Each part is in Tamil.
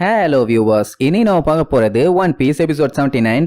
ஹலோ வியூவர்ஸ் இனி நம்ம பார்க்க போறது one piece episode seventy nine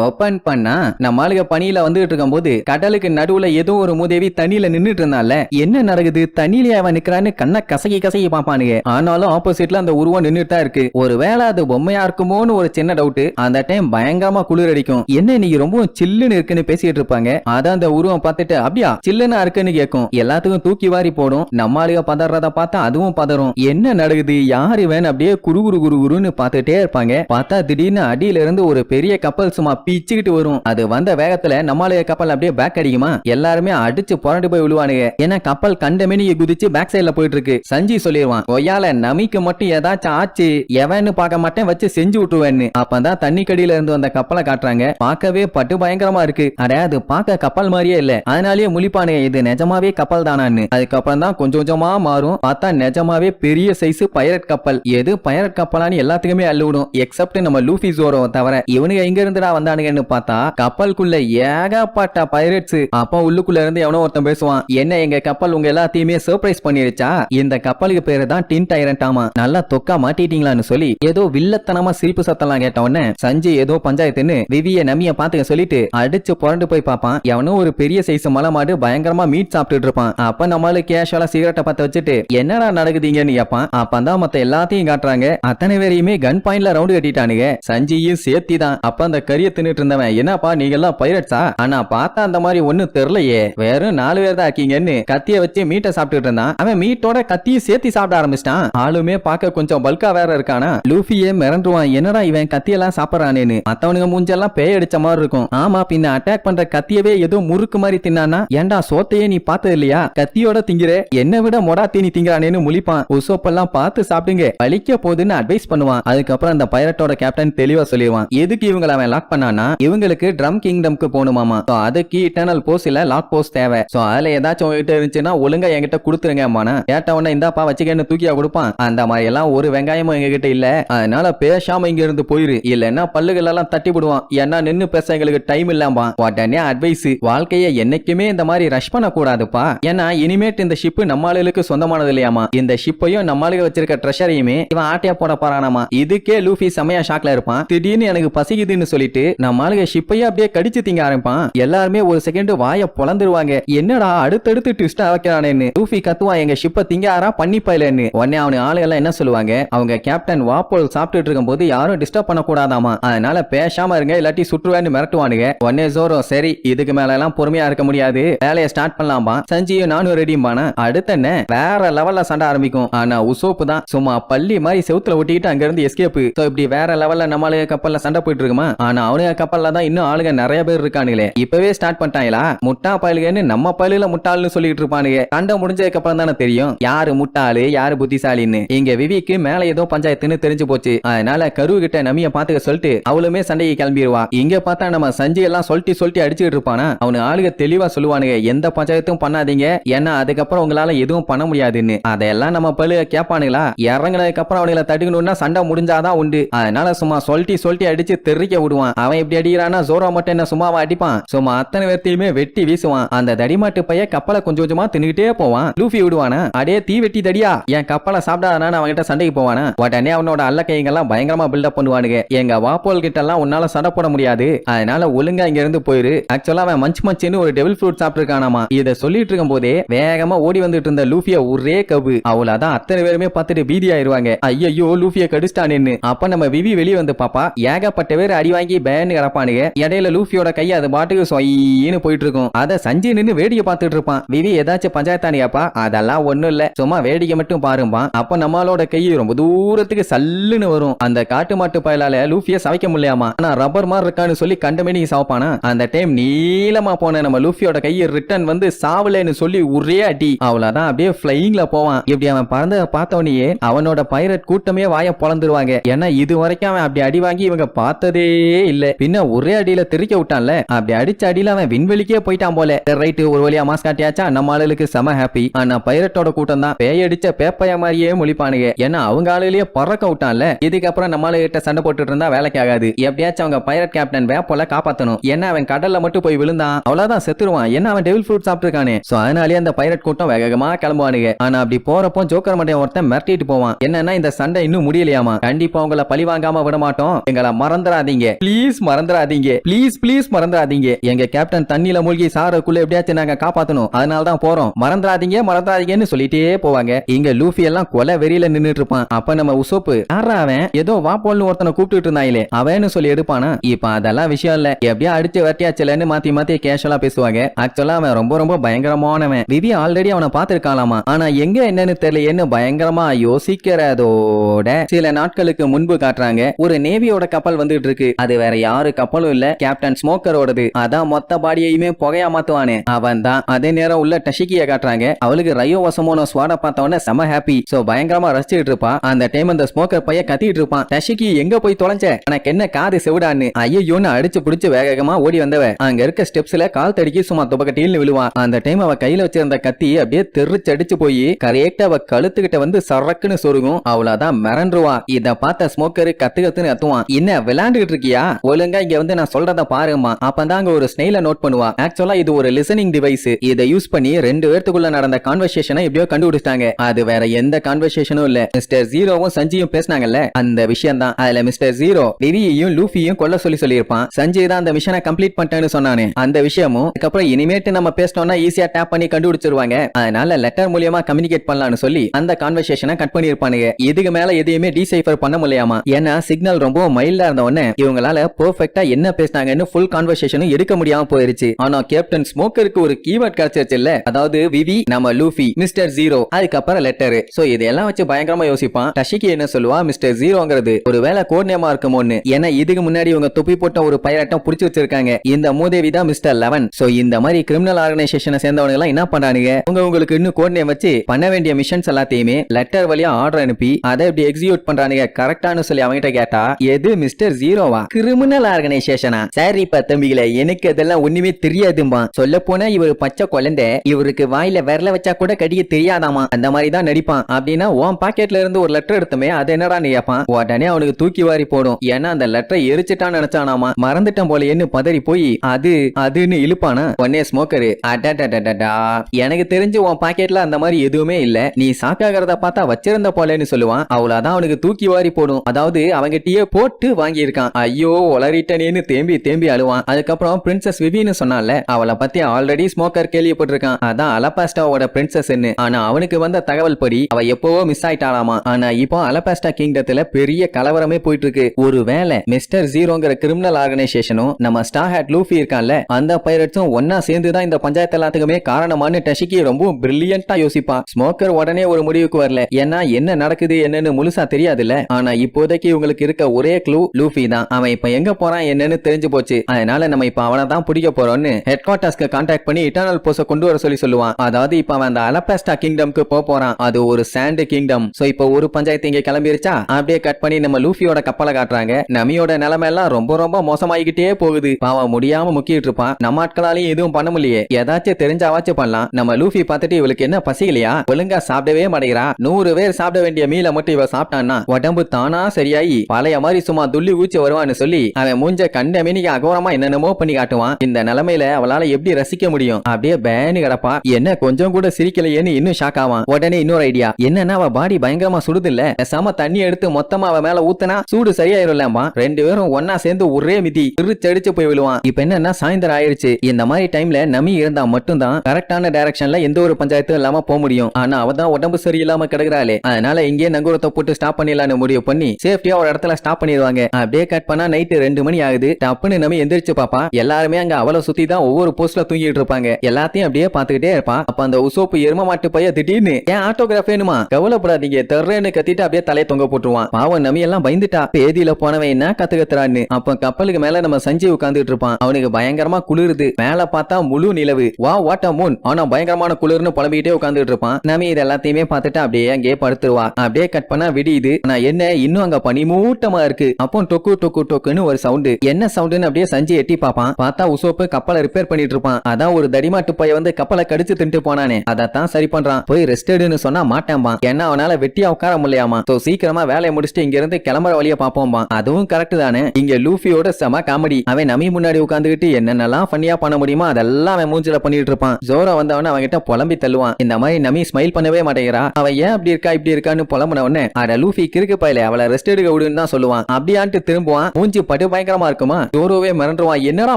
open பண்ணா நம்ம ஆளுங்க பனியில வந்துகிட்டு இருக்கும்போது கடலுக்கு நடுவுல ஏதோ ஒரு மூதேவி தண்ணியில நின்னுட்டு இருந்தால என்ன நடக்குது? தண்ணியில அவன் நிக்கிறான்னு கண்ணை கசகி கசகி பாப்பானுங்க ஆனாலும் ஆப்போசிட்ல அந்த உருவம் நின்னுட்டு தான் இருக்கு. ஒருவேளை அது பொம்மையா இருக்குமோன்னு ஒரு சின்ன டவுட் அந்த டைம் பயங்கரமா குளிர் அடிக்கும். என்ன இன்னைக்கு ரொம்ப சில்லுன்னு இருக்குன்னு பேசிட்டு இருப்பாங்க. அதான் அந்த உருவம் பார்த்துட்டு அப்படியா சில்லுன்னா இருக்குன்னு கேட்கும் எல்லாத்துக்கும் தூக்கி வாரி போடும். நம்ம ஆளுக பதறத பார்த்தா அதுவும் பதறும். என்ன நடக்குது? யாரு வேணும் அப்படியே குரு குரு குரு குருன்னு பார்த்துட்டே இருப்பாங்க. பார்த்தா திடீர்னு அடியில இருந்து ஒரு பெரிய கப்பல் சும்மா பிச்சுக்கிட்டு வரும். அது வந்த வேகத்துல நம்மளுடைய கப்பல் அப்படியே பேக் அடிக்குமா? எல்லாருமே அடிச்சு புரண்டு போய் விழுவானுங்க. ஏன்னா கப்பல் கண்டமேனியை குதிச்சு பேக் சைடுல போயிட்டு இருக்கு சஞ்சி சொல்லிடுவான் ஒய்யால நமிக்கு மட்டும் ஏதாச்சும் ஆச்சு. எவன்னு பார்க்க மாட்டேன் வச்சு செஞ்சு விட்டுருவேன்னு. அப்பதான் தண்ணி கடியில இருந்து வந்த கப்பலை காட்டுறாங்க. பார்க்கவே பட்டு பயங்கரமா இருக்கு. அட அது பார்க்க கப்பல் மாதிரியே இல்ல. அதனாலேயே முழிப்பானுங்க இது நிஜமாவே கப்பல் தானான்னு. அதுக்கப்புறம் தான் கொஞ்சம் கொஞ்சமா மாறும். பார்த்தா நிஜமாவே பெரிய சைஸ் பைரட் கப்பல். எது பைரட் கப்பலான்னு எல்லாத்துக்குமே அள்ளுவிடும் எக்ஸப்ட் நம்ம லூஃபி ஜோரோ தவிர இவனுங்க எங்க இருந்துடா வந்த வந்தானுங்கன்னு பார்த்தா கப்பலுக்குள்ள ஏகப்பட்ட பைரட்ஸ் அப்ப உள்ளுக்குள்ள இருந்து எவனோ ஒருத்தன் பேசுவான் என்ன எங்க கப்பல் உங்க எல்லாத்தையுமே சர்ப்ரைஸ் பண்ணிருச்சா? இந்த கப்பலுக்கு பேரு தான் டின் டைரண்ட் ஆமா. நல்லா தொக்கா மாட்டிட்டீங்களான்னு சொல்லி ஏதோ வில்லத்தனமா சிரிப்பு சத்தம்லாம் கேட்ட உடனே சஞ்சய் ஏதோ பஞ்சாயத்துன்னு விவிய நமிய பாத்துக்க சொல்லிட்டு அடிச்சு புரண்டு போய் பார்ப்பான். எவனோ ஒரு பெரிய சைஸ் மலை மாடு பயங்கரமா மீட் சாப்பிட்டுட்டு இருப்பான். அப்ப நம்மளால கேஷுவலா சிகரெட்டை பத்த வச்சுட்டு என்னடா நடக்குதுங்கன்னு கேட்பான் அப்பதான் மத்த எல்லாத்தையும் காட்டுறாங்க. அத்தனை பேரையுமே கன் பாயிண்ட்ல ரவுண்டு கட்டிட்டானுங்க சஞ்சியும் சேர்த்தி தான் அப்ப அந்த கரிய தின்னுட்டு இருந்தவன் என்னப்பா நீங்க எல்லாம் பைரட்ஸா ஆனா பார்த்தா அந்த மாதிரி ஒண்ணும் தெரியலையே வெறும் நாலு பேர் தான் இருக்கீங்கன்னு கத்திய வச்சு மீட்டை சாப்பிட்டுட்டு இருந்தான். அவன் மீட்டோட கத்தியும் சேர்த்து சாப்பிட ஆரம்பிச்சிட்டான். ஆளுமே பார்க்க கொஞ்சம் பல்கா வேற இருக்கானா? லூஃபியே மிரண்டுவான். என்னடா இவன் கத்தியெல்லாம் சாப்பிடறானேன்னு. மத்தவனுங்க மூஞ்செல்லாம் பேய் அடிச்ச மாதிரி இருக்கும். ஆமா பின்ன அட்டாக் பண்ற கத்தியவே ஏதோ முறுக்கு மாதிரி தின்னானா? ஏன்டா சோத்தையே நீ பார்த்தது இல்லையா கத்தியோட திங்கிற. என்னை விட மொடா தீனி திங்கிறானேன்னு முழிப்பான். உசோப்பெல்லாம் பார்த்து சாப்பிடுங்க. வலிக்க போகுதுன்னு அட்வைஸ் பண்ணுவான். அதுக்கப்புறம் அந்த பைரட்டோட கேப்டன் தெளிவா சொல்லிடுவான். எதுக்கு இவங்களை அவன் லாக் பண்ணான் இவங்களுக்கு ட்ரம் கிங்டம்க்கு போகணுமாமா. ஸோ அதுக்கு இட்டர்னல் போஸ்ட் இல்ல லாக் போஸ்ட் தேவை. ஸோ அதுல ஏதாச்சும் உங்ககிட்ட இருந்துச்சுன்னா ஒழுங்கா என்கிட்ட கொடுத்துருங்க அம்மானா கேட்ட உடனே இந்தாப்பா வச்சுக்கன்னு தூக்கியா கொடுப்பான். அந்த மாதிரி எல்லாம் ஒரு வெங்காயமும் எங்ககிட்ட இல்ல. அதனால பேசாம இங்க இருந்து போயிரு. இல்லைன்னா பல்லுகள் எல்லாம் தட்டி விடுவான். ஏன்னா நின்னு பேச எங்களுக்கு டைம் இல்லாமா உடனே அட்வைஸ் வாழ்க்கைய என்னைக்குமே இந்த மாதிரி ரஷ் பண்ண கூடாதுப்பா ஏன்னா இனிமேட் இந்த ஷிப் நம்மளுக்கு சொந்தமானது இல்லையாமா இந்த ஷிப்பையும் நம்மளுக்கு வச்சிருக்க ட்ரெஷரையுமே இவன் ஆட்டையா போட போறானாமா இதுக்கே லூஃபி செமையா ஷாக்ல இருப்பான். திடீர்னு எனக்கு பசிக்குதுன்னு சொல்லிட்டு நம்ம ஆளுக ஷிப்பையே அப்படியே கடிச்சு திங்க ஆரம்பிப்பான். எல்லாருமே ஒரு செகண்ட் வாய பொழந்துருவாங்க என்னடா அடுத்தடுத்து ட்விஸ்டா வைக்கிறானேன்னு. லூஃபி கத்துவான் எங்க ஷிப்பை திங்காரா பண்ணி பயிலன்னு உடனே அவனு ஆளுகெல்லாம் என்ன சொல்லுவாங்க? அவங்க கேப்டன் வாப்போல் சாப்பிட்டுட்டு இருக்கும்போது யாரும் டிஸ்டர்ப் பண்ண கூடாதாமா அதனால பேசாம இருங்க இல்லாட்டி சுற்றுவேன்னு மிரட்டுவானுங்க. உடனே ஜோரோ சரி இதுக்கு மேல எல்லாம் பொறுமையா இருக்க முடியாது. வேலையை ஸ்டார்ட் பண்ணலாமா? சஞ்சியும் நானும் ரெடியும்பானா அடுத்த என்ன? வேற லெவல்ல சண்டை ஆரம்பிக்கும். ஆனா உசோப்பு தான். சும்மா பள்ளி மாதிரி செவுத்துல ஒட்டிக்கிட்டு அங்க இருந்து எஸ்கேப் இப்படி வேற லெவல்ல நம்மளுக்கு கப்பல்ல சண்டை போயிட்டு இருக்குமா? ஆனா அவனே கப்பல்ல தான் இன்னும் ஆளுங்க நிறைய பேர் இருக்கானுங்களே. இப்பவே ஸ்டார்ட் பண்ணிட்டாங்களா? முட்டா பயலுகன்னு நம்ம பயலுல முட்டாள்னு சொல்லிட்டு இருப்பானுங்க. சண்டை முடிஞ்சதுக்கு அப்புறம் தானே தெரியும். யாரு முட்டாளு யாரு புத்திசாலின்னு. இங்க விவிக்கு மேல ஏதோ பஞ்சாயத்துன்னு தெரிஞ்சு போச்சு. அதனால கரு கிட்ட நமிய பாத்துக்க சொல்லிட்டு அவளுமே சண்டைக்கு கிளம்பிடுவா இங்க பார்த்தா நம்ம சஞ்சய் எல்லாம் சொல்லிட்டு சொல்லிட்டு அடிச்சுட்டு இருப்பானா? அவனு ஆளுக தெளிவா சொல்லுவானுங்க. எந்த பஞ்சாயத்தும் பண்ணாதீங்க. ஏன்னா அதுக்கப்புறம் உங்களால எதுவும் பண்ண முடியாதுன்னு. அதெல்லாம் நம்ம பழு கேட்பானுங்களா இறங்குனதுக்கு அப்புறம் அவனுங்களை தடுக்கணும்னா சண்டை முடிஞ்சாதான் உண்டு. அதனால சும்மா சொல்லிட்டு சொல்லிட்டு அடிச்சு தெறிக்க விடுவான். அவன் இப்படி அடிக்கிறானா ஜோரா மட்டும் என்ன சும்மாவா அடிப்பான்? சும்மா அத்தனை பேர்த்தையுமே வெட்டி வீசுவான். அந்த தடிமாட்டு பைய கப்பலை கொஞ்சம் கொஞ்சமா தின்னுகிட்டே போவான். லூஃபி விடுவானா? அடே தீ வெட்டி தடியா. என் கப்பலை சாப்பிடாதானு அவன்கிட்ட சண்டைக்கு போவானா? உடனே அவனோட அல்ல கைங்கெல்லாம் பயங்கரமா பில்டப் பண்ணுவானுங்க. எங்க வாப்போல் கிட்ட எல்லாம் உன்னால சண்டை போட முடியாது. அதனால ஒழுங்கா இங்க இருந்து போயிரு. ஆக்சுவலா அவன் மஞ்ச் மச்சுன்னு ஒரு டெவில் ஃப்ரூட் சாப்பிட்டுருக்கானாமா? இதை சொல்லிட்டு இருக்கும் போதே வேகமா ஓடி வந்துட்டு இருந்த லூஃபிய ஒரே கவு அவ்வளவுதான் அத்தனை பேருமே பார்த்துட்டு பீதி ஆயிருவாங்க. ஐயோ லூஃபிய கடிச்சிட்டானேன்னு அப்ப நம்ம விவி வெளியே வந்து பாப்பா. ஏகப்பட்ட பேர் அடி வாங்கி பேன்னு கிடப்பானுங்க. இடையில லூஃபியோட கை அது பாட்டுக்கு சொயின்னு போயிட்டு இருக்கும் அத சஞ்சய் நின்னு வேடிக்கை பார்த்துட்டு இருப்பான். விவி ஏதாச்சும் பஞ்சாயத்தானியாப்பா? அதெல்லாம் ஒண்ணும் இல்ல. சும்மா வேடிக்கை மட்டும் பாருப்பான் அப்ப நம்மளோட கை ரொம்ப தூரத்துக்கு சல்லுன்னு வரும். அந்த காட்டு மாட்டு பயலால லூஃபிய சவைக்க முடியாமா ஆனா ரப்பர் மாதிரி இருக்கான்னு சொல்லி கண்டமேனி சாப்பானா அந்த டைம் நீளமா போன நம்ம லூஃபியோட கையை ரிட்டர்ன் வந்து சாவலேன்னு சொல்லி ஒரே அடி. அவ்வளவுதான். அப்படியே பிளையிங்ல போவான். இப்படி அவன் பறந்த பார்த்தவனையே அவனோட பைரட் கூட்டமே வாய பொழந்துருவாங்க. ஏன்னா இது வரைக்கும் அவன் அப்படி அடி வாங்கி இவங்க பார்த்ததே இல்ல. பின்ன ஒரே அடியில திருக்க விட்டான்ல. அப்படி அடிச்ச அடியில அவன் விண்வெளிக்கே போயிட்டான் போல. ரைட்டு ஒரு வழியா மாஸ் காட்டியாச்சா? நம்ம ஆளுக்கு செம ஹாப்பி ஆனா பைரட்டோட கூட்டம் தான் பேயடிச்ச பேப்பைய மாதிரியே முழிப்பானுங்க. ஏன்னா அவங்க ஆளுலயே பறக்க விட்டான்ல. இதுக்கப்புறம் நம்ம ஆளுகிட்ட சண்டை போட்டுட்டு இருந்தா வேலைக்கு ஆகாது. எப்படியாச்சும் அவங்க பைரட் கேப்டன் வேப்போல காப்பாத்தணும். ஏன்னா அவன் கடல்ல மட்டும் போய் விழுந்தான். அவ்வளவுதான் செத்துருவான். ஏன்னா அவன் டெவில் ஃப்ரூட் சாப்பிட்டுருக்கானே. சோ அதனாலேயே அந்த பைரட் கூட்டம் வேகமா கிளம்புவானுங்க. ஆனா அப்படி போறப்போ ஜோக்கர் மட்டும் ஒருத்தன் மிரட்டிட்டு போவான். என்னன்னா இந்த சண்டை இன்னும் முடியலையாமா? கண்டிப்பா உங்களை பழி வாங்காம விட மாட்டோம் எங்களை மறந்துடாதீங்க. ப்ளீஸ் மறந்துடாதீங்க ப்ளீஸ் ப்ளீஸ் மறந்துடாதீங்க எங்க கேப்டன் தண்ணியில மூழ்கி சாரக்குள்ள எப்படியாச்சும் நாங்க காப்பாத்தணும். அதனால தான் போறோம். மறந்துடாதீங்க மறந்துடாதீங்கன்னு சொல்லிட்டே போவாங்க. இங்க லூஃபி எல்லாம் கொலை வெறியில நின்னுட்டு இருப்பான். அப்ப நம்ம உசோப்பு யாரா அவன்? ஏதோ வாப்போல்னு ஒருத்தனை கூப்பிட்டு இருந்தாங்களே. அவன்னு சொல்லி எடுப்பானா? இப்ப அதெல்லாம் விஷயம் இல்ல. எப்படியா அடிச்சு வெட்டியாச்சலன்னு மாத்தி மாத்தி கேஷுவலா பேசுவாங்க. ஆக்சுவலா அவன் ரொம்ப ரொம்ப பயங்கரமானவன். விவி ஆல்ரெடி அவனை பார்த்திருக்காலாமா ஆனா எங்க என்னன்னு தெரியலையேன்னு பயங்கரமா யோசிக்கிறதோட சில நாட்களுக்கு முன்பு காட்டுறாங்க. ஒரு நேவியோட கப்பல் வந்துட்டு இருக்கு. அது வேற யாரு கப்பலும் இல்ல கேப்டன் ஸ்மோக்கரோடது அதான் மொத்த பாடியையுமே புகையா மாத்துவானே. அவன் தான் அதே நேரம் உள்ள டஷிக்கிய காட்டுறாங்க. அவளுக்கு ரயோ வசமோன ஸ்வாட பார்த்தவொடனே செம ஹாப்பி சோ பயங்கரமா ரசிச்சுட்டு இருப்பா அந்த டைம் அந்த ஸ்மோக்கர் பையன் கத்திட்டு இருப்பான். டஷிக்கி எங்க போய் தொலைஞ்ச? எனக்கு என்ன காது செவிடான்னு? ஐயோன்னு அடிச்சு புடிச்சு வேகமா ஓடி வந்தவ. அங்க இருக்க ஸ்டெப்ஸ்ல கால் தடிக்கி சும்மா துபக்கட்டின்னு விழுவான். அந்த டைம் அவ கையில வச்சிருந்த கத்தி அப்படியே தெரிச்சு அடிச்சு போய் கரெக்டா அவ கழுத்துக்கிட்ட வந்து சரக்குன்னு சொருகும். அவ்வளவுதான் மிரண்டுருவா. இத பார்த்த ஸ்மோக்கர் கத்து கத்துன்னு கத்துவான் என்ன விளையாண்டுகிட்டு இருக்கியா? ஒழுங்கா இங்க வந்து நான் சொல்றத பாருமா அப்பதான் அங்க ஒரு ஸ்னெயில நோட் பண்ணுவா. ஆக்சுவலா இது ஒரு லிசனிங் டிவைஸ் இதை யூஸ் பண்ணி ரெண்டு பேர்த்துக்குள்ள நடந்த கான்வர்சேஷனை எப்படியோ கண்டுபிடிச்சாங்க அது வேற எந்த கான்வர்சேஷனும் இல்ல. மிஸ்டர் ஜீரோவும் சஞ்சியும் பேசினாங்கல்ல? அந்த விஷயம் தான் அதுல மிஸ்டர் ஜீரோ விவியையும் லூஃபியும் கொல்ல சொல்லி சொல்லியிருப்பான். சஞ்சய் தான் அந்த மிஷனை கம்ப்ளீட் பண்ணிட்டேன்னு சொன்னானு. அந்த விஷயமும் அதுக்கப்புறம் இனிமேட்டு நம்ம பேசினோம்னா ஈஸியா டேப் பண்ணி கண்டுபிடிச்சிருவாங்க. அதனால லெட்டர் மூலியமா கம்யூனிகேட் பண்ணலாம்னு சொல்லி அந்த கான்வர்சேஷனை கட் பண்ணிருப்பானுங்க இதுக்கு மேல எதையுமே டிசைஃபர் பண்ண முடியாமா? ஏன்னா சிக்னல் ரொம்ப மைல்டா இருந்த உடனே இவங்களால பர்ஃபெக்டா என்ன பேசினாங்கன்னு ஃபுல் கான்வர்சேஷனும் எடுக்க முடியாம போயிருச்சு. ஆனா கேப்டன் ஸ்மோக்கருக்கு ஒரு கீவேர்ட் கிடைச்சிருச்சு இல்ல? அதாவது விவி நம்ம லூஃபி மிஸ்டர் ஜீரோ அதுக்கப்புறம் லெட்டர் சோ இதெல்லாம் வச்சு பயங்கரமா யோசிப்பான். டஷிக்கு என்ன சொல்லுவா? மிஸ்டர் ஜீரோங்கிறது ஒரு வேலை கோட் இருக்குமோன்னு. ஏன்னா இதுக்கு முன்னாடி இவங்க தொப்பி போட்ட ஒரு பைரட்டம் புடிச்சு வச்சிருக்காங்க. இந்த மூதேவி தான் மிஸ்டர் லெவன் சோ இந்த மாதிரி கிரிமினல் ஆர்கனைசேஷனை சேர்ந்தவங்க எல்லாம் என்ன பண்றானுங்க? உங்க உங்களுக்கு இன்னும் கோட் நேம் வச்சு பண்ண வேண்டிய மிஷன்ஸ் எல்லாத்தையுமே லெட்டர் வழியா ஆர்டர் அனுப்பி அதை இப்படி எக்ஸிக்யூட் பண்றானுங்க. கரெக்டானு சொல்லி அவங்ககிட்ட கேட்டா எது மிஸ்டர் ஜீரோவா கிரிமினல் ஆர்கனைசேஷனா சரி இப்ப தம்பிகளே எனக்கு அதெல்லாம் ஒண்ணுமே தெரியாதும்பா. சொல்ல போனா இவர் பச்சை குழந்தை இவருக்கு வாயில விரல வச்சா கூட கடிக்க தெரியாதாமா? அந்த மாதிரி தான் நடிப்பான். அப்படின்னா உன் பாக்கெட்ல இருந்து ஒரு லெட்டர் எடுத்துமே அது என்னடா நீ கேப்பான்? உடனே அவனுக்கு தூக்கி வாரி போடும். ஏன்னா அந்த லெட்டரை எரிச்சிட்டான்னு நினைச்சானாமா? மறந்துட்டான் போல பதறி போய் அது அதுன்னு இழுப்பானா? உடனே ஸ்மோக்கரு அடடடடடா. எனக்கு தெரிஞ்சு உன் பாக்கெட்ல அந்த மாதிரி எதுவுமே இல்ல. நீ சாக்காகிறத பார்த்தா வச்சிருந்த போலன்னு சொல்லுவான். அவ்வளவுதான் அவனுக்கு தூக்கி வாரி போடும். அதாவது அவங்கிட்டயே போட்டு வாங்கியிருக்கான். ஐயோ உளறிட்டனேன்னு தேம்பி தேம்பி அழுவான். அதுக்கப்புறம் பிரின்சஸ் விவின்னு சொன்னால அவளை பத்தி ஆல்ரெடி ஸ்மோக்கர் கேள்விப்பட்டிருக்கான். அதான் அலபாஸ்டாவோட பிரின்சஸ் ஆனா அவனுக்கு வந்த தகவல் படி அவ எப்பவோ மிஸ் ஆயிட்டாளாமா ஆனா இப்போ அலபாஸ்டா கிங்டத்துல பெரிய கலவரமே போயிட்டு இருக்கு ஒருவேளை மிஸ்டர் ஜீரோங்கிற கிரிமினல் ஆர்கனைசேஷனும் நம்ம ஸ்டார் ஹேட் லூஃபி இருக்கான்ல அந்த பைரட்ஸும் ஒன்னா சேர்ந்து தான் இந்த பஞ்சாயத்து எல்லாத்துக்குமே காரணமான்னு டஷிக்கி ரொம்ப பிரில்லியண்டா யோசிப்பான். ஸ்மோக்கர் உடனே ஒரு முடிவுக்கு வரல. ஏன்னா என்ன நடக்குது என்னன்னு முழுசா தெரியாதுல்ல. ஆனா இப்போதைக்கு இவங்களுக்கு இருக்க ஒரே க்ளூ லூஃபி தான். அவன் இப்ப எங்க போறான் என்னன்னு தெரிஞ்சு போச்சு. அதனால நம்ம இப்ப அவனை தான் பிடிக்க போறோம்னு ஹெட் குவார்டர்ஸ்க்கு கான்டாக்ட் பண்ணி இட்டர்னல் போஸ கொண்டு வர சொல்லி சொல்லுவான். அதாவது இப்ப அவன் அந்த அலபாஸ்டா கிங்டம்க்கு போக போறான். அது ஒரு சாண்ட் கிங்டம் சோ இப்போ ஒரு பஞ்சாயத்து இங்க கிளம்பிருச்சா? அப்படியே கட் பண்ணி நம்ம லூஃபியோட கப்பலை காட்டுறாங்க. நமியோட நிலைமை எல்லாம் ரொம்ப ரொம்ப மோசமாயிக்கிட்டே போகுது. பாவம் முடியாம முக்கிட்டு இருப்பான். நம்ம ஆட்களாலையும் எதுவும் பண்ண முடியல ஏதாச்சும் தெரிஞ்சாவாச்சும் பண்ணலாம். நம்ம லூஃபி பார்த்துட்டு இவளுக்கு என்ன பசிக்கலையா? ஒழுங்கா சாப்பிடவே மாட்டேங்கிறா. நூறு பேர் சாப்பிட வேண்டிய மீல மட்டும் இவ சாப்பிட்டான்னா உடம்பு தானா சரியாயி பழைய மாதிரி சும்மா துள்ளி ஊச்சி வருவான்னு சொல்லி அவன் மூஞ்ச கண்ட அகோரமா என்னென்னமோ பண்ணி காட்டுவான். இந்த நிலைமையில அவளால எப்படி ரசிக்க முடியும்? அப்படியே பேனு கிடப்பா. என்ன கொஞ்சம் கூட சிரிக்கலையேன்னு இன்னும் ஷாக் ஆவான். உடனே இன்னொரு ஐடியா என்னன்னா அவ பாடி பயங்கரமா சுடுது இல்ல பேசாம தண்ணி எடுத்து மொத்தமா அவ மேல ஊத்துனா சூடு சரியாயிரும்லம்பா ரெண்டு பேரும் ஒன்னா சேர்ந்து ஒரே மிதி. திருச்சடிச்சு போய் விழுவான். இப்ப என்னன்னா சாயந்தரம் ஆயிருச்சு. இந்த மாதிரி டைம்ல நமி இருந்தா மட்டும்தான் கரெக்டான டைரக்ஷன்ல எந்த ஒரு பஞ்சாயத்தும் இல்லாம போக முடியும். ஆனா அவ தான் உடம்பு சரியில்லாம கிடக்குறாளே. அதனால இங்கே நங்கூரத்தை போட்டு ஸ்டாப் பண்ணிடலாம்னு முடிவு பண்ணி சேஃப்டியா ஒரு இடத்துல ஸ்டாப் பண்ணிடுவாங்க. அப்படியே கட் பண்ணா நைட்டு ரெண்டு மணி ஆகுது. டப்புன்னு நம்ம எந்திரிச்சு பாப்பா எல்லாருமே அங்க அவளை சுத்தி தான் ஒவ்வொரு போஸ்ட்ல தூங்கிட்டு இருப்பாங்க. எல்லாத்தையும் அப்படியே பாத்துக்கிட்டே இருப்பான். அப்ப அந்த உசோப்பு எரும மாட்டு பைய திடீர்னு ஏன் ஆட்டோகிராஃப் வேணுமா? கவலைப்படாதீங்க. தர்றேன்னு கத்திட்டு அப்படியே தலையை தொங்க போட்டுருவான். பாவம் நம்ம எல்லாம் பயந்துட்டா. பேதியில போனவன் என்ன கத்து கத்துறான்னு அப்ப கப்பலுக்கு மேல நம்ம சஞ்சய் உட்கார்ந்துட்டு இருப்பான். அவனுக்கு பயங்கரமா குளிருது. மேல பார்த்தா முழு நிலவு. வா வாட் அ மூன் ஆனா பயங்கரமான குளிர்னு புலம்பிக்கிட்டே உட்கார்ந்துட்டு இருப்பான். நமி இது எல்லாத்தையுமே பார்த்துட்டு அப்படியே அங்கேயே படுத்துருவா. அப்படியே கட் பண்ணா விடியுது. நான் என்ன? இன்னும் அங்க பனிமூட்டமா இருக்கு. அப்போ டொக்கு டொக்கு டொக்குன்னு ஒரு சவுண்டு என்ன சவுண்டுன்னு அப்படியே சஞ்சய் எட்டி பாப்பான் பார்த்தா உசோப்பு கப்பலை ரிப்பேர் பண்ணிட்டு இருப்பான். அதான் ஒரு தடிமாட்டு பைய வந்து கப்பலை கடிச்சு தின்ட்டு போனானே. அதத்தான் சரி பண்றான். போய் ரெஸ்ட் எடுன்னு சொன்னா மாட்டான்பான் ஏன்னா அவனால வெட்டியா உட்கார முடியாமா சோ சீக்கிரமா வேலையை முடிச்சுட்டு இங்க இருந்து கிளம்புற வழிய பாப்போம்பா அதுவும் கரெக்ட் தானே. இங்க லூஃபியோட செம காமெடி அவன் நமி முன்னாடி உட்காந்துக்கிட்டு என்னென்னலாம் ஃபன்னியா பண்ண முடியுமோ அதெல்லாம் அவன் மூஞ்சில பண்ணிட்டு இருப்பான். ஜோரா வந்தவன அவன் கிட்ட புலம்பி தள்ளுவான். இந்த மாதிரி நமி ஸ்மைல் பண்ணவே மாட்டேங்கிறா. அவன் ஏன் அப்படி இருக்கா இப்படி இருக்கான்னு புலம்புன உடனே அட லூஃபி கிறுக்கு பயில. அவளை ரெஸ்ட் எடுக்க விடுன்னு தான் சொல்லுவான். அப்படியான்ட்டு திரும்புவான். மூஞ்சி படு பயங்கரமா இருக்குமா? ஜோரோவே மிரண்டுவான் என்னடா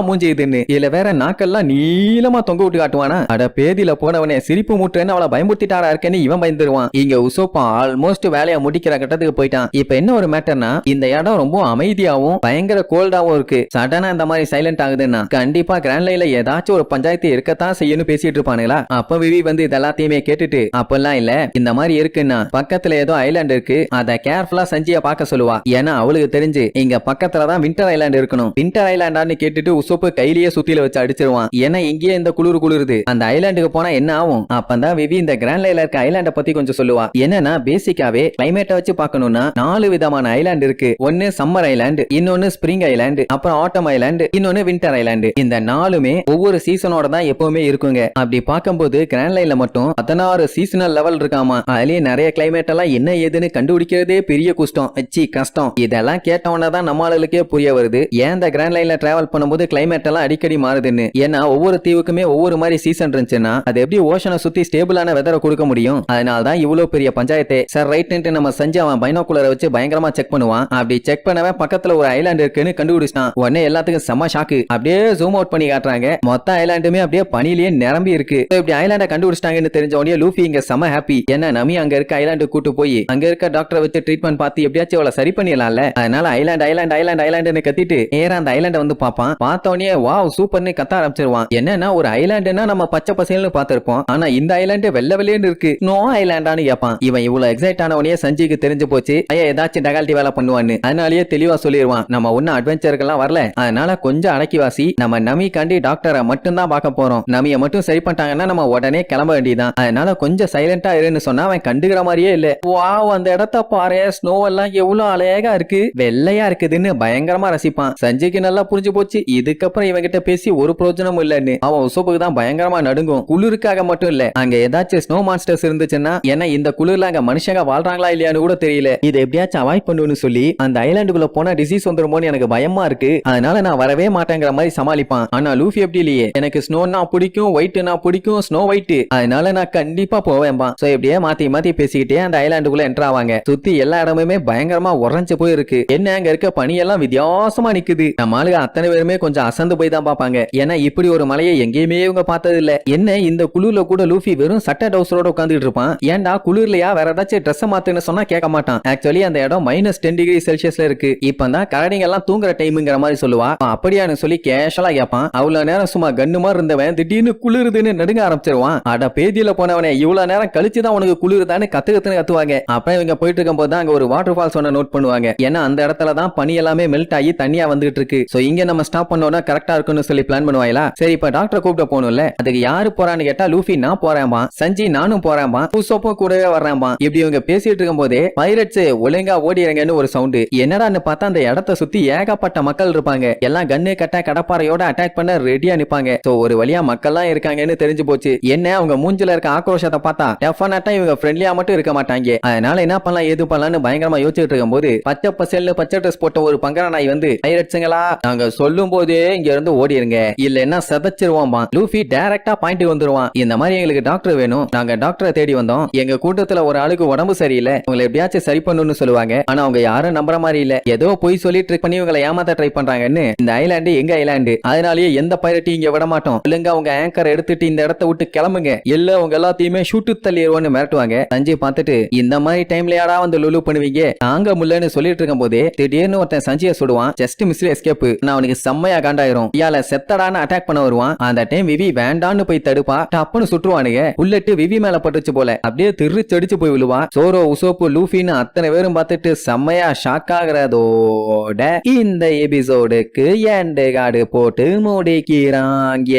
மூஞ்சி இதுன்னு. இதுல வேற நாக்கெல்லாம் நீளமா தொங்க விட்டு காட்டுவானா? அட பேதியில போனவனே சிரிப்பு மூட்டுன்னு அவளை பயமுறுத்திட்டாரா இருக்கேன்னு இவன் பயந்துருவான். இங்க உசோப்பா ஆல்மோஸ்ட் வேலையை முடிக்கிற கட்டத்துக்கு போயிட்டான். இப்ப என்ன ஒரு மேட்டர்னா இந்த இடம் ரொம்ப அமைதியாவும் பயங்கர கோல்டாவும் இருக்கு. சடனா இந்த மாதிரி சைலண்ட் ஆகுதுன்னா கண்டிப்பா கிராண்ட் லைன்ல ஏதாச்சும் ஒரு பஞ்சாயத்து இருக்கத்தான் செய்யணும் பேசிட்டு இருப்பானுங்களா? அப்ப விவி வந்து இது எல்லாத்தையுமே கேட்டுட்டு அப்பெல்லாம் இல்ல இந்த மாதிரி இருக்குன்னா பக்கத்துல ஏதோ ஐலாண்ட் இருக்கு. அத கேர்ஃபுல்லா சஞ்சிய பார்க்க சொல்லுவா. ஏன்னா அவளுக்கு தெரிஞ்சு இங்க பக்கத்துலதான் வின்டர் வின்டர் ஐலாண்ட் இருக்கணும். வின்டர் ஐலாண்டான்னு கேட்டுட்டு உசோப்பு கையிலேயே சுத்தில வச்சு அடிச்சிருவான். ஏன்னா இங்கேயே இந்த குளிர் குளிருது. அந்த ஐலாண்டுக்கு போனா என்ன ஆகும்? அப்பதான் விவி இந்த கிராண்ட் லைல இருக்க ஐலாண்ட பத்தி கொஞ்சம் சொல்லுவா. என்னன்னா பேசிக்காவே கிளைமேட்டை வச்சு பார்க்கணும்னா நாலு விதமான ஐலாண்ட் இருக்கு. ஒன்னு சம்மர் ஐலாண்ட் இன்னொன்னு ஸ்பிரிங் ஐலாண்ட் அப்புறம் ஆட்டம் ஐலாண்ட் இன்னொன்னு வின்டர் ஐலாண்ட் இந்த நாலுமே ஒவ்வொரு சீசனோட தான் எப்பவுமே இருக்குங்க. அப்படி பார்க்கும்போது கிராண்ட் லைன்ல மட்டும் பதினாறு சீசனல் லெவல் இருக்காமா? அதுலயே நிறைய கிளைமேட் எல்லாம் என்ன ஏதுன்னு கண்டுபிடிக்கிறதே பெரிய குஷ்டம். ச்சி கஷ்டம். இதெல்லாம் கேட்டவன தான் நம்ம புரிய வருது. ஏன் இந்த கிராண்ட் லைன்ல டிராவல் பண்ணும்போது கிளைமேட் எல்லாம் அடிக்கடி மாறுதுன்னு? ஏன்னா ஒவ்வொரு தீவுக்குமே ஒவ்வொரு மாதிரி சீசன் இருந்துச்சுன்னா அது எப்படி ஓஷனை சுத்தி ஸ்டேபிளான வெதரை கொடுக்க முடியும்? அதனால தான் இவ்வளவு பெரிய பஞ்சாயத்தே. சார் ரைட் நம்ம செஞ்சு அவன் பைனோகுலரை வச்சு பயங்கரமா செக் பண்ணுவான். அப்படி செக் பண்ணவே பக்கத்துல ஒரு ஐலாண்ட் இருக்குன்னு கண்டுபிடிச்சான் உடனே எல்லாத்துக்கும் செம்ம ஷாக்கு அப்படியே ஜூம் அவுட் பண்ணி காட்டுறாங்க. மொத்த ஐலாண்டுமே அப்படியே பனிலேயே நிரம்பி இருக்கு. இப்படி ஐலாண்ட கண்டுபிடிச்சிட்டாங்கன்னு தெரிஞ்ச உடனே லூஃபி இங்க செம ஹாப்பி ஏன்னா நமி அங்க இருக்க ஐலாண்டு கூட்டு போய் அங்க இருக்க டாக்டரை வச்சு ட்ரீட்மெண்ட் பார்த்து எப்படியாச்சும் அவளை சரி பண்ணிடலாம்ல. அதனால ஐலாண்ட் ஐலாண்ட் ஐலாண்ட் ஐலாண்டுன்னு கத்திட்டு நேரா அந்த ஐலாண்ட வந்து பார்ப்பான். பார்த்தோடனே வாவ் சூப்பர்னு கத்த ஆரம்பிச்சிருவான். என்னன்னா ஒரு ஐலாண்டுன்னா நம்ம பச்சை பசேல்னு பார்த்திருப்போம். ஆனா இந்த ஐலாண்டு வெள்ள வெள்ளேன்னு இருக்கு. நோ ஐலாண்டான்னு கேட்பான் இவன் இவ்வளவு எக்ஸைட் ஆனவனே சஞ்சிக்கு தெரிஞ்சு போச்சு. ஐயா ஏதாச்சும் டகால்ட்டி வேலை பண்ணுவான்னு. அதனாலயே தெளிவா சொல்லிடுவான் நம்ம ஒன்னும் அட்வென்ச்சருக்கெல்லாம் வரல. அதனால கொஞ்சம் அடக்கி வாசி. நம்ம நமி டாக்டரை மட்டும் தான் பார்க்க போறோம். நமியை மட்டும் சரி பண்ணிட்டாங்கன்னா நம்ம உடனே கிளம்ப வேண்டியதான் அதனால கொஞ்சம் சைலண்டா இருன்னு சொன்னா அவன் கண்டுக்கிற மாதிரியே இல்ல. வாவ் அந்த இடத்த பாரு ஸ்னோ எல்லாம் எவ்வளவு அழகா இருக்கு. வெள்ளையா இருக்குதுன்னு பயங்கரமா ரசிப்பான். சஞ்சய்க்கு நல்லா புரிஞ்சு போச்சு. இதுக்கப்புறம் இவங்கிட்ட பேசி ஒரு பிரோஜனமும் இல்லன்னு. அவன் உசோப்புக்கு தான் பயங்கரமா நடுங்கும். குளிருக்காக மட்டும் இல்ல. அங்க ஏதாச்சும் ஸ்னோ மான்ஸ்டர்ஸ் இருந்துச்சுன்னா ஏன்னா இந்த குளிர்ல அங்க மனுஷங்க வாழ்றாங்களா இல்லையான்னு கூட தெரியல. இதை எப்படியாச்சும் அவாய்ட் பண்ணுன்னு சொல்லி அந்த ஐலாண்டுக்குள்ள போனா டிசீஸ் வந்துருமோன்னு எனக்கு பயமா இருக்கு. அதனால நான் வரவே மாட்டேங்கிற மாதிரி சமாளிப்பான். ஆனா லூஃபி எப்படி இல்லையே? எனக்கு ஸ்னோனா பிடிக்கும் ஒயிட்னா பிடிக்கும் ஸ்னோ ஒயிட் அதனால நான் கண்டிப்பா போவேன்பா. சோ இப்படியே மாத்தி மாத்தி பேசிக்கிட்டே அந்த ஐலாண்டுக்குள்ள என்ட்ராவாங்க ஆவாங்க. சுத்தி எல்லா இடமுமே பயங்கரமா உறைஞ்சு போயிருக்கு. என்ன அங்க இருக்க பனியெல்லாம் எல்லாம் வித்தியாசமா நிக்குது. நம்ம ஆளுங்க அத்தனை பேருமே கொஞ்சம் அசந்து போய் தான் பாப்பாங்க ஏன்னா இப்படி ஒரு மலையை எங்கேயுமே இவங்க பார்த்தது இல்ல. என்ன இந்த குளிர்ல கூட லூஃபி வெறும் சட்டை டவுசரோட உட்காந்துட்டு இருப்பான்? ஏன்டா குளிர்லயா வேற ஏதாச்சும் ட்ரெஸ் மாத்துன்னு சொன்னா கேட்க மாட்டான். ஆக்சுவலி அந்த இடம் மைனஸ் டென் டிகிரி செல்சியஸ்ல இருக்கு. இப்பதான் கரடிங்க எல்லாம் தூங்குற டைம்ங்கிற மாதிரி சொல்லுவா. அவன் அப்படியான்னு சொல்லி கேஷலா கேட்பான். அவ்வளவு நேரம் சும்மா கன்னு மாதிரி இருந்தவன் திடீர்னு குளிருதுன்னு நடுங்க ஆரம்பிச்சிருவான். அட பேதியில போனவனே இவ்வளவு நேரம் கழிச்சு தான் உனக்கு குளிருதான்னு கத்து கத்துன்னு கத்துவாங்க. அப்புறம் இவங்க போயிட்டு இருக்கும் போது தான் அங்க ஒரு வாட்டர் ஃபால்ஸ் ஒன்று நோட் பண்ணுவாங்க. ஏன்னா அந்த இடத்துல தான் பனி எல்லாமே மெல்ட் ஆகி தனியா வந்துட்டு இருக்கு சோ இங்க நம்ம ஸ்டாப் பண்ணோம்னா கரெக்டா இருக்கும்னு சொல்லி பிளான் பண்ணுவாங்களா சரி இப்ப டாக்டர் கூப்பிட்டு போகணும்ல? அதுக்கு யாரு போறான்னு கேட்டா லூஃபி நான் போறேன்பா சஞ்சி நானும் போறேன்பா புசோப்போ கூடவே வர்றேன்பா இப்படி இவங்க பேசிட்டு இருக்கும் போதே பைரட்ஸ் ஒழுங்கா ஓடிறங்கன்னு ஒரு சவுண்டு என்னடான்னு பார்த்தா அந்த இடத்த சுத்தி ஏகப்பட்ட மக்கள் இருப்பாங்க. எல்லாம் கண்ணு கட்ட கடப்பாறையோட அட்டாக் பண்ண ரெடியா நிப்பாங்க. சோ ஒரு வழியா மக்கள்லாம் இருக்காங்கன்னு தெரிஞ்சு போச்சு. என்ன அவங்க மூஞ்சில இருக்க ஆக்ரோஷத்தை பார்த்தா டெஃபனட்டா இவங்க ஃப்ரெண்ட்லியா மட்டும் இருக்க மாட்டாங்க. அதனால என்ன பண்ணலாம் ஏது பண்ணலாம்னு பயங்கரமா யோசிச்சுட்டு இருக்கும் போது பச்சை பசேல்னு பச்சை ட்ரெஸ் போட்ட ஒரு பங்கர நாய் இருந்து பைரட்ஸுங்களா நாங்க சொல்லும் போதே இங்க இருந்து ஓடிருங்க. இல்லைன்னா செதச்சிருவோம்பா. லூஃபி டைரக்டா பாயிண்ட் வந்துருவான். இந்த மாதிரி எங்களுக்கு டாக்டர் வேணும். நாங்க டாக்டரை தேடி வந்தோம். எங்க கூட்டத்துல ஒரு ஆளுக்கு உடம்பு சரியில்லை. உங்களை எப்படியாச்சும் சரி பண்ணணும்னு சொல்லுவாங்க. ஆனா அவங்க யாரும் நம்புற மாதிரி இல்ல. ஏதோ போய் சொல்லி ட்ரிக் பண்ணி உங்களை ஏமாத்த ட்ரை பண்றாங்கன்னு இந்த ஐலாண்டு எங்க ஐலாண்டு அதனாலயே எந்த பைரட்டையும் இங்க விட மாட்டோம். இல்லங்க அவங்க ஆங்கர் எடுத்துட்டு இந்த இடத்த விட்டு கிளம்புங்க. இல்ல உங்க எல்லாத்தையுமே ஷூட்டு தள்ளிடுவோம்னு மிரட்டுவாங்க. சஞ்சய் பார்த்துட்டு இந்த மாதிரி டைம்ல யாரா வந்து லுலு பண்ணுவீங்க? நாங்க முல்லன்னு சொல்லிட்டு இருக்கும் போதே திடீர்னு ஒருத்தன் சஞ்சய சுடுவான். ஜஸ்ட் மிஸ்ல எஸ்கேப் நான் அவனுக்கு செம்மையா காண்டாயிரும். இயால செத்தடான்னு அட்டாக் பண்ண வருவான். அந்த டைம் விவி வேண்டான்னு போய் தடுப்பா. டப்புன்னு சுட்டுருவானுங்க புல்லட்டு விவி மேல பட்டுச்சு போல. அப்படியே திருச்சடிச்சு போய் விழுவா. சோரோ உசோப்பு லூஃபின்னு அத்தனை பேரும் பார்த்துட்டு செம்மையா ஷாக் ஆகிறதோட இந்த எபிசோடுக்கு எண்டு காடு போட்டு முடிக்கிறாங்க.